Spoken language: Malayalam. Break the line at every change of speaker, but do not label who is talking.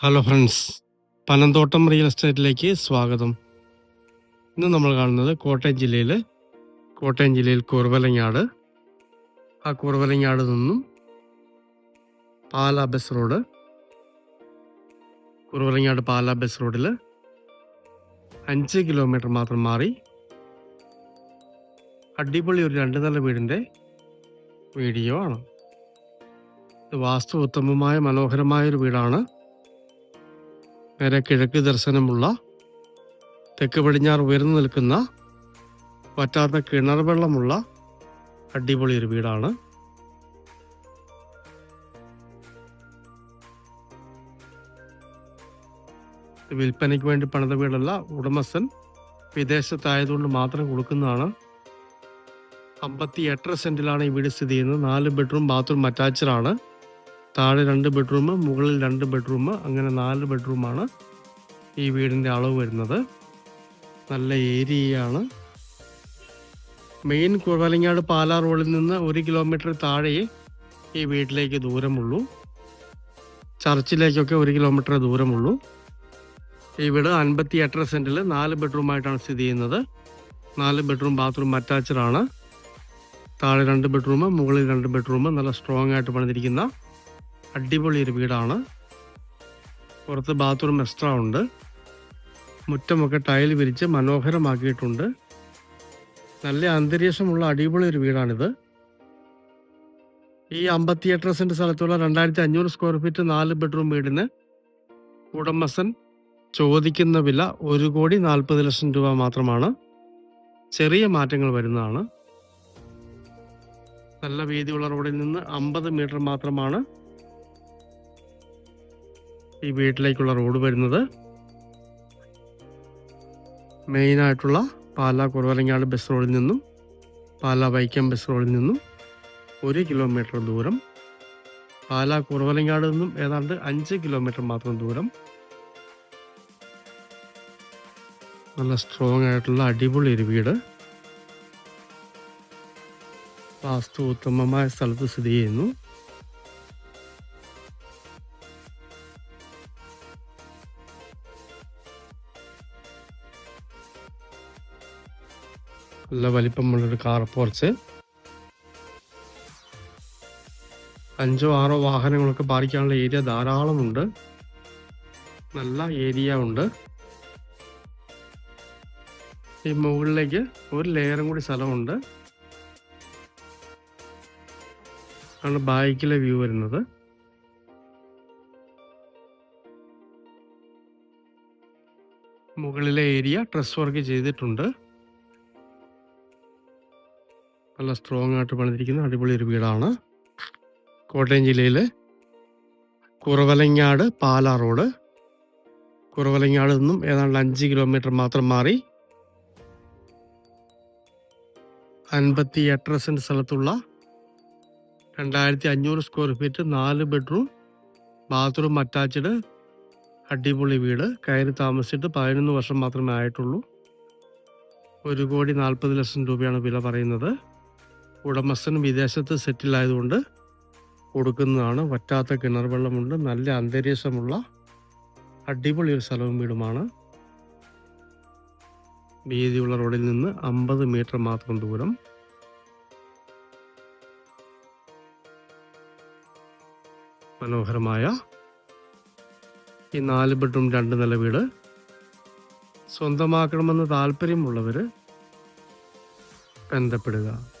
ഹലോ ഫ്രണ്ട്സ് പനന്തോട്ടം റിയൽ എസ്റ്റേറ്റിലേക്ക് സ്വാഗതം. ഇന്ന് നമ്മൾ കാണുന്നത് കോട്ടയം ജില്ലയിൽ കോട്ടയം ജില്ലയിൽ കുറുവലങ്ങാട്. ആ കുറുവലങ്ങാട് നിന്നും Pala bus road. Kuravilangad Pala bus റോഡിൽ അഞ്ച് കിലോമീറ്റർ മാത്രം മാറി അടിപൊളി ഒരു രണ്ട് നില വീടിന്റെ വീഡിയോ ആണ്. ഇത് വാസ്തു ഉത്തമമായ മനോഹരമായ ഒരു വീടാണ്. നേരെ കിഴക്ക് ദർശനമുള്ള തെക്ക് പടിഞ്ഞാറ് ഉയർന്നു നിൽക്കുന്ന വറ്റാത്ത കിണർ വെള്ളമുള്ള അടിപൊളി ഒരു വീടാണ്. വിൽപ്പനയ്ക്ക് വേണ്ടി പണിത വീടല്ല ഉടമസ്ഥൻ വിദേശത്തായതുകൊണ്ട് മാത്രം കൊടുക്കുന്നതാണ്. അമ്പത്തി എട്ടര സെന്റിലാണ് ഈ വീട് സ്ഥിതി ചെയ്യുന്നത്. നാല് ബെഡ്റൂം ബാത്റൂം അറ്റാച്ചഡാണ്. താഴെ രണ്ട് ബെഡ്റൂം മുകളിൽ രണ്ട് ബെഡ്റൂം അങ്ങനെ നാല് ബെഡ്റൂമാണ് ഈ വീടിന്റെ അളവ് വരുന്നത്. നല്ല ഏരിയയാണ്. മെയിൻ കുഴവലങ്ങാട് പാലാ റോഡിൽ നിന്ന് ഒരു കിലോമീറ്റർ താഴെ ഈ വീട്ടിലേക്ക് ദൂരമുള്ളൂ. ചർച്ചിലേക്കൊക്കെ ഒരു കിലോമീറ്റർ ദൂരമുള്ളൂ. ഈ വീട് അൻപത്തി എട്ടര സെന്റിൽ നാല് ബെഡ്റൂമായിട്ടാണ് സ്ഥിതി ചെയ്യുന്നത്. നാല് ബെഡ്റൂം ബാത്റൂം അറ്റാച്ച്ഡ് ആണ്. താഴെ രണ്ട് ബെഡ്റൂം മുകളിൽ രണ്ട് ബെഡ്റൂം നല്ല സ്ട്രോങ് ആയിട്ട് പണിതിരിക്കുന്ന അടിപൊളി ഒരു വീടാണ്. പുറത്ത് ബാത്റൂം എക്സ്ട്രാ ഉണ്ട്. മുറ്റമൊക്കെ ടൈൽ വിരിച്ച് മനോഹരമാക്കിയിട്ടുണ്ട്. നല്ല അന്തരീക്ഷമുള്ള അടിപൊളി ഒരു വീടാണിത്. ഈ അമ്പത്തി എട്ടര സെന്റ് സ്ഥലത്തുള്ള രണ്ടായിരത്തി അഞ്ഞൂറ് സ്ക്വയർ ഫീറ്റ് നാല് ബെഡ്റൂം വീടിന് ഉടമസ്ഥൻ ചോദിക്കുന്ന വില ഒരു കോടി നാൽപ്പത് ലക്ഷം രൂപ മാത്രമാണ്. ചെറിയ മാറ്റങ്ങൾ വരുന്നതാണ്. നല്ല വീതിയുള്ള റോഡിൽ നിന്ന് അമ്പത് മീറ്റർ മാത്രമാണ് ഈ വീട്ടിലേക്കുള്ള റോഡ് വരുന്നത് മെയിനായിട്ടുള്ള പാല കുറവലങ്ങാട് ബസ് റോഡിൽ നിന്നും പാല വൈക്കം ബസ് റോഡിൽ നിന്നും ഒരു കിലോമീറ്റർ ദൂരം. പാല കുറവലങ്ങാട് നിന്നും ഏതാണ്ട് അഞ്ച് കിലോമീറ്റർ മാത്രം ദൂരം. നല്ല സ്ട്രോങ് ആയിട്ടുള്ള അടിപൊളി ഒരു വീട്. വാസ്തു ഉത്തമമായ സ്ഥലത്ത് സ്ഥിതി ചെയ്യുന്നു. നല്ല വലിപ്പമുള്ളൊരു കാർ പോർച്ച് അഞ്ചോ ആറോ വാഹനങ്ങളൊക്കെ പാർക്കാനുള്ള ഏരിയ ധാരാളമുണ്ട്. നല്ല ഏരിയ ഉണ്ട്. ഈ മുകളിലേക്ക് ഒരു ലെയറും കൂടി സ്ഥലമുണ്ട്. ആണ് ബാക്കിലെ വ്യൂ വരുന്നത്. മുകളിലെ ഏരിയ ഡ്രസ് വർക്ക് ചെയ്തിട്ടുണ്ട്. നല്ല സ്ട്രോങ് ആയിട്ട് പണിതിരിക്കുന്ന അടിപൊളി ഒരു വീടാണ്. കോട്ടയം ജില്ലയിലെ കുറവലങ്ങാട് പാലാ റോഡ്. കുറവലങ്ങാട് നിന്നും ഏതാണ്ട് അഞ്ച് കിലോമീറ്റർ മാത്രം മാറി അൻപത്തി എട്ടര സെന്റ് സ്ഥലത്തുള്ള രണ്ടായിരത്തി അഞ്ഞൂറ് സ്ക്വയർ ഫീറ്റ് നാല് ബെഡ്റൂം ബാത്റൂം അറ്റാച്ച്ഡ് അടിപൊളി വീട്. കയറി താമസിച്ചിട്ട് പതിനൊന്ന് വർഷം മാത്രമേ ആയിട്ടുള്ളൂ. ഒരു കോടി നാൽപ്പത് ലക്ഷം രൂപയാണ് വില പറയുന്നത്. ഉടമസ്ഥൻ വിദേശത്ത് സെറ്റിൽ ആയതുകൊണ്ട് കൊടുക്കുന്നതാണ്. വറ്റാത്ത കിണർ വെള്ളമുണ്ട്. നല്ല അന്തരീക്ഷമുള്ള അടിപൊളി ഒരു സ്ഥലവും വീടുമാണ്. വീതിയുള്ള റോഡിൽ നിന്ന് അമ്പത് മീറ്റർ മാത്രം ദൂരം. മനോഹരമായ ഈ നാല് ബെഡ്റൂം രണ്ട് നില വീട്. സ്വന്തമാക്കണമെന്ന് താല്പര്യമുള്ളവർ ബന്ധപ്പെടുക.